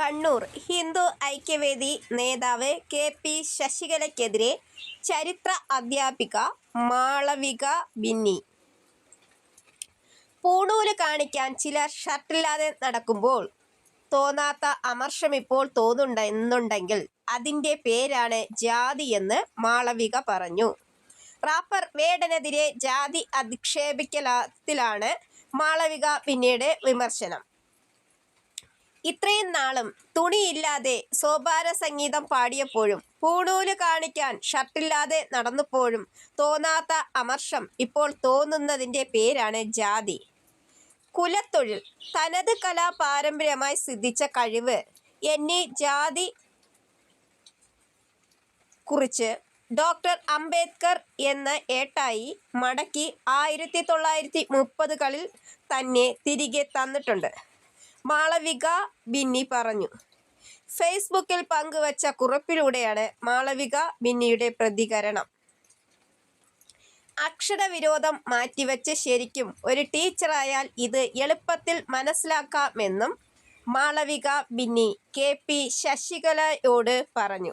കണ്ണൂർ ഹിന്ദു ഐക്യവേദി നേതാവ് K P ശശികലയ്ക്കെതിരെ ചരിത്ര അധ്യാപിക മാളവിക ബിന്നി. പൂണൂൽ കാണിക്കാൻ ചിലർ ഷർട്ടില്ലാതെ നടക്കുമ്പോൾ തോന്നാത്ത അമർഷം ഇപ്പോൾ തോന്നുന്നുണ്ടെങ്കിൽ അതിന്റെ പേരാണ് ജാതിയെന്ന് മാളവിക പറഞ്ഞു. റാപ്പർ വേടനെതിരെ ജാതി അധിക്ഷേപിക്കലത്തിലാണ് മാളവിക പിന്നീട് വിമർശനം. ഇത്രയും നാളും തുണിയില്ലാതെ സോപാര സംഗീതം പാടിയപ്പോഴും പൂണൂൽ കാണിക്കാൻ ഷർട്ടില്ലാതെ നടന്നപ്പോഴും തോന്നാത്ത അമർഷം ഇപ്പോൾ തോന്നുന്നതിന്റെ പേരാണ് ജാതി. കുലത്തൊഴിൽ തനത് കലാ പാരമ്പര്യമായി സിദ്ധിച്ച കഴിവ് എന്നീ ജാതി കുറിച്ച് ഡോക്ടർ അംബേദ്കർ എന്ന ഏട്ടായി മടക്കി ആയിരത്തി തൊള്ളായിരത്തി മുപ്പതുകളിൽ തന്നെ തിരികെ തന്നിട്ടുണ്ട്. മാളവിക ബിന്നി പറഞ്ഞു. ഫേസ്ബുക്കിൽ പങ്കുവച്ച കുറിപ്പിലൂടെയാണ് മാളവിക ബിന്നിയുടെ പ്രതികരണം. അക്ഷരവിരോധം മാറ്റിവെച്ച് ശരിക്കും ഒരു ടീച്ചറായാൽ ഇത് എളുപ്പത്തിൽ മനസ്സിലാക്കാമെന്നും മാളവിക ബിന്നി കെ പി ശശികലയോട് പറഞ്ഞു.